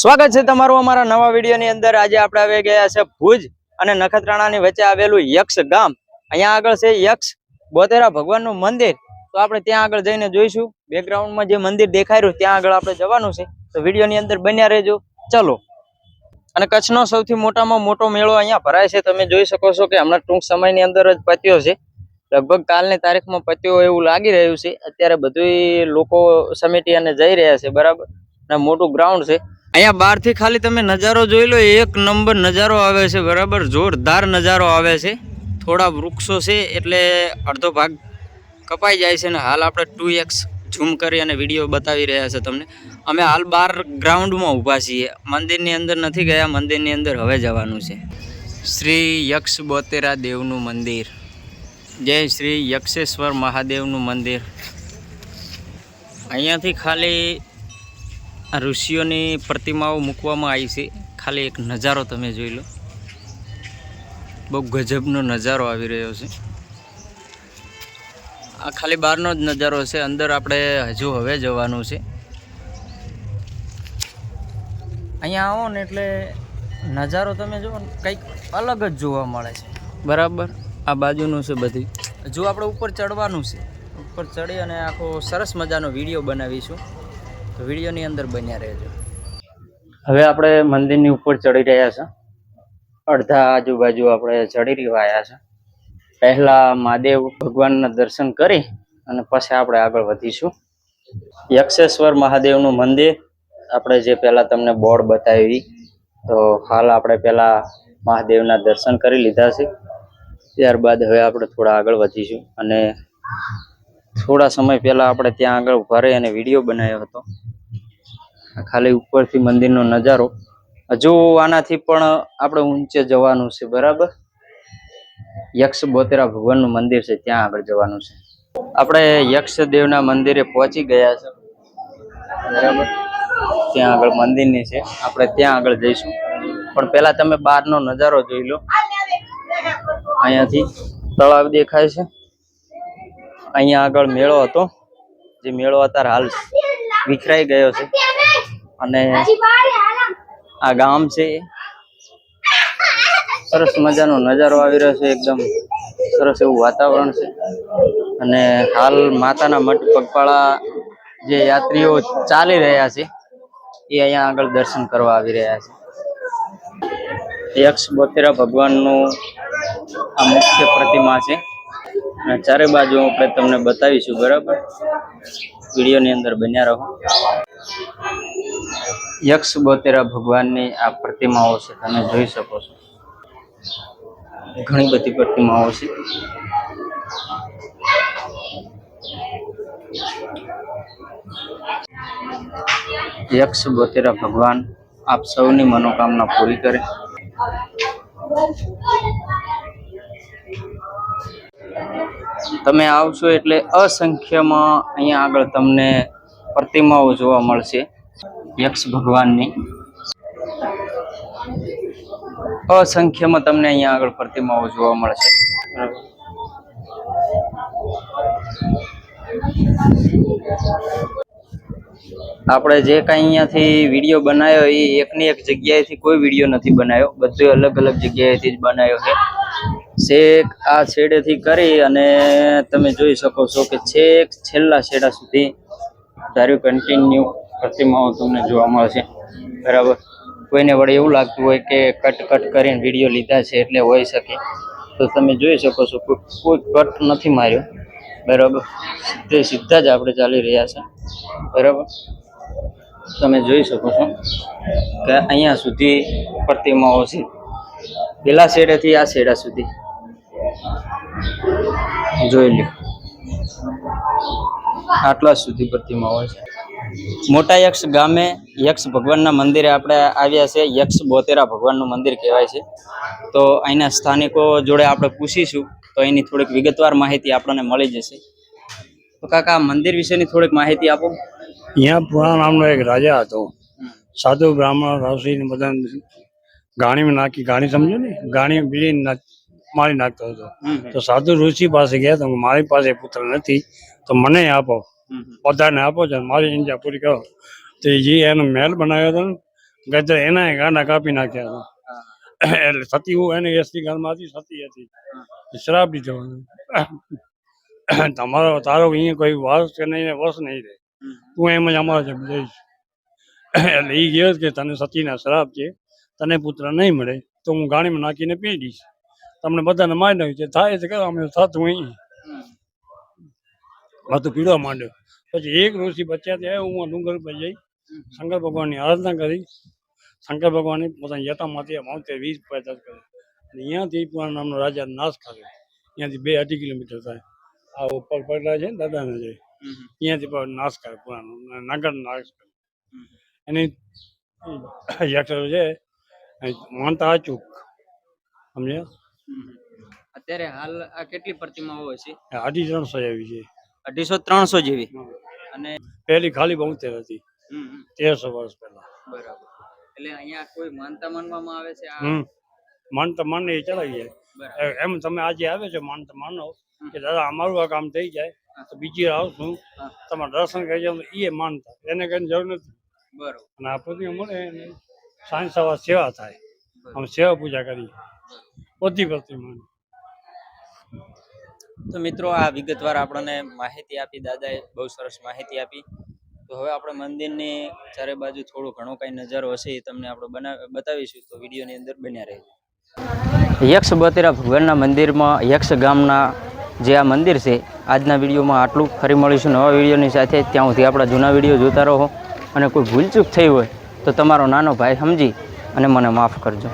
સ્વાગત છે તમારું અમારા નવા વિડીયોની અંદર. આજે આપણે આવી ગયા છે ભુજ અને નખત્રાણાની વચ્ચે આવેલું યક્ષ ગામ. અહીંયા આગળ છે યક્ષ બોતેરા ભગવાનનું મંદિર. તો આપણે ત્યાં આગળ જઈને જોઈશું. બેકગ્રાઉન્ડમાં જે મંદિર દેખાઈ રહ્યું, ત્યાં આગળ આપણે જવાનું છે. તો વિડીયોની અંદર બન્યા રહેજો. ચલો. અને કચ્છનો સૌથી મોટામાં મોટો મેળો અહીંયા ભરાય છે. તમે જોઈ શકો છો કે હમણાં ટૂંક સમયની અંદર જ પત્યો છે. લગભગ કાલની તારીખમાં પત્યો એવું લાગી રહ્યું છે. અત્યારે બધું લોકો સમેટી અને જઈ રહ્યા છે, બરાબર? અને મોટું ગ્રાઉન્ડ છે. અહીંયા બહારથી ખાલી તમે નજારો જોઈ લો એક નંબર નજારો આવે છે બરાબર? જોરદાર નજારો આવે છે. થોડા વૃક્ષો છે એટલે અડધો ભાગ કપાઈ જાય છે ને હાલ આપણે ટુ એક્સ ઝૂમ કરી અને વીડિયો બતાવી રહ્યા છે તમને. અમે હાલ બહાર ગ્રાઉન્ડમાં ઊભા છીએ. મંદિરની અંદર નથી ગયા મંદિરની અંદર હવે જવાનું છે. શ્રી યક્ષ બોતેરા દેવનું મંદિર. જય શ્રી યક્ષેશ્વર મહાદેવનું મંદિર. અહીંયાથી ખાલી આ ઋષિઓની પ્રતિમાઓ મૂકવામાં આવી છે. ખાલી એક નજારો તમે જોઈ લો. બહુ ગજબનો નજારો આવી રહ્યો છે. આ ખાલી બહારનો જ નજારો છે. અંદર આપણે હજુ હવે જવાનું છે. અહીંયા આવો ને એટલે નજારો તમે જુઓ કંઈક અલગ જ જોવા મળે છે. બરાબર. આ બાજુનું છે બધી. હજુ આપણે ઉપર ચડવાનું છે. ઉપર ચડી અને આખો સરસ મજાનો વીડિયો બનાવીશું. તો વિડીયોની અંદર બન્યા રહેજો. હવે આપણે મંદિરની ઉપર ચડી રહ્યા છે. અડધા આજુબાજુ આપણે ચડી રહ્યા છે. પહેલા મહાદેવ ભગવાનના દર્શન કરી અને પછી આપણે આગળ વધીશું. યક્ષેશ્વર મહાદેવનું મંદિર આપણે જે પહેલા તમને બોર્ડ બતાવી, તો હાલ આપણે પહેલા મહાદેવના દર્શન કરી લીધા છે. ત્યારબાદ હવે આપણે થોડા આગળ વધીશું અને થોડા સમય પહેલા આપણે ત્યાં આગળ ઊભા રહી અને વીડિયો બનાવ્યો હતો. ખાલી ઉપરથી મંદિરનો નજારો. હજુ આનાથી પણ આપણે ઊંચે જવાનું છે, બરાબર? યક્ષ બોતેરા ભગવાનનું મંદિર છે, ત્યાં આગળ જવાનું છે. આપણે યક્ષદેવના મંદિરે પહોંચી ગયા છે. બરાબર? ત્યાં આગળ મંદિરની છે. આપણે ત્યાં આગળ જઈશું. પણ પહેલા તમે બહારનો નજારો જોઈ લો. અહીંયાથી તળાવ દેખાય છે. અહીંયા આગળ મેળો હતો. જે મેળો અત્યારે હાલ વિખરાઈ ગયો છે. અને આ ગામ છે. સરસ મજાનો નજારો આવી રહ્યો છે એકદમ સરસ એવું વાતાવરણ છે. અને હાલ માતાના મઠ પગપાળા જે યાત્રીઓ ચાલી રહ્યા છે એ અહીંયા આગળ દર્શન કરવા આવી રહ્યા છે. યક્ષ બોતેરા ભગવાનનું આ મુખ્ય પ્રતિમા છે. અને ચારે બાજુ આપણે તમને બતાવીશું બરાબર? વિડીયોની અંદર બન્યા રહો. યક્ષ બોતેરા ભગવાનની આ પ્રતિમાઓ છે, તમે જોઈ શકો છો. ઘણી બધી પ્રતિમાઓ છે. યક્ષ બોતેરા ભગવાન આપ સૌની મનોકામના પૂરી કરે. તમે આવશો એટલે અસંખ્યમાં અહીંયા આગળ તમને પ્રતિમાઓ જોવા મળશે. યક્ષ ભગવાનની. અસંખ્યમાં તમને અહીંયા આગળ પ્રતિમાઓ જોવા મળશે. છે આપણે જે કાંઈ અહીંયાથી વીડિયો બનાવ્યો એ એકની એક જગ્યાએથી કોઈ વીડિયો નથી બનાવ્યો. બધું અલગ અલગ જગ્યાએથી જ બનાવ્યો છે. છેક આ છેડેથી કરી અને તમે જોઈ શકો છો કે છેક છેલ્લા છેડા સુધી ધાર્યું કન્ટિન્યુ પ્રતિમાઓ તમને જોવા મળશે. બરાબર? કોઈને વડે એવું લાગતું હોય કે કટ કટ કરીને વીડિયો લીધા છે એટલે હોઈ શકે. તો તમે જોઈ શકો છો કોઈ કટ નથી માર્યો. બરાબર? તે સીધા જ આપણે ચાલી રહ્યા છે. બરાબર? તમે જોઈ શકો છો કે અહીંયા સુધી પ્રતિમાઓ છે. પેલા શેડેથી આ શેડા સુધી. જોઈ લ્યો. આટલા સુધી પ્રતિમાઓ છે. મોટા યક્ષ ગામે યક્ષ ભગવાનના મંદિરે આપણે આવ્યા છે. યક્ષ બોતેરા ભગવાનનું મંદિર કહેવાય છે. તો અહીંના સ્થાનિકો જોડે આપણે પૂછીશું તો એની થોડીક વિગતવાર માહિતી આપણને મળી જશે. તો કાકા મંદિર વિશેની થોડીક માહિતી આપો. અહીંયા પુરાણ નામનો એક રાજા હતો. સાધુ બ્રાહ્મણ રાશિ બધા ગાણીમાં નાખી ગાણી સમજો ને? ગાણી બીડી મારી નાખતો હતો. તો સાધુ ઋષિ પાસે ગયા તો મારી પાસે પુત્ર નથી. તો મને આપો. બધાને આપો છો મારી ઇન્જા પૂરી કરો. તો જે એનો મહેલ બનાવ્યો હતો ને ગજર એના ગાંડા કાપી નાખ્યા હતા. એટલે સતી હું એને એસટી ગાલમાં હતી સતી હતી. એ શરાબ દીધો તમારો તારો અહીંયા કોઈ વાસ કે નહીં વસ નહીં રહે. તું એમ જ અમારા જેમ જઈશ એટલે એ ગયો કે તને સતીના શરાબ છે તને પુત્ર નહીં મળે તો હું ગાણીમાં નાખીને પી દઈશ. તમને બધાને મારી નાખ્યું છે. થાય છે કરવા અમે થતું અહીં. માથું પીડવા માંડ્યો. પછી એક ઋષિ બચ્યા ત્યાં હું ડુંગર પર જઈ શંકર ભગવાનની આરાધના કરી. શંકર ભગવાનની પોતાની જટામાંથી માવતે વીજ પેદા કરી અને અહીંયાથી પુરાણ નામનો રાજા નાશ કર્યો અહીંયાથી બે અઢી કિલોમીટર થાય. આ ઉપર પડેલા છે દાદાને હમ. અહીંયાથી પણ નાશ કરે પુરાણ નાગર નાશ કરે. એની યક્ષરો છે માનતા અચૂક. સમજ્યા? અત્યારે હાલ આ કેટલી પ્રતિમાઓ છે? અઢી ત્રણસો આવી છે. અઢીસો ત્રણસો જેવી. અને પહેલી ખાલી બોતેર હતી. તેરસો વર્ષ પહેલા. બરાબર. એટલે અહીંયા કોઈ માનતા માનવામાં આવે છે આ? માનતા માનને એ ચલાવી જાય એમ તમે આજે આવે છો માનતા માનો કે દાદા અમારું આ કામ થઈ જાય તો બીજી આવશું. તમારે દર્શન કરી જાવ એ માનતા. એને કઈ જરૂર નથી. બરોબર. અને આ મળે એને. સાંજ સવાર સેવા થાય. અમે સેવા પૂજા કરી બધી પ્રતિમા તો મિત્રો, આ વિગતવાર આપણને માહિતી આપી, દાદાએ બહુ સરસ માહિતી આપી. તો હવે આપણે મંદિરની ચારે બાજુ થોડો ઘણો કાંઈ નજારો હશે એ તમને આપણે બનાવ બતાવીશું. તો વિડીયોની અંદર બન્યા રહેજો. યક્ષ બતેરા ભગવાનના મંદિરમાં, યક્ષ ગામના જે આ મંદિર છે, આજના વિડીયોમાં આટલું ફરી મળીશું નવા વિડીયોની સાથે. ત્યાં સુધી આપણા જૂના વીડિયો જોતા રહો. અને કોઈ ભૂલચૂક થઈ હોય, તો તમારો નાનો ભાઈ સમજી અને મને માફ કરજો.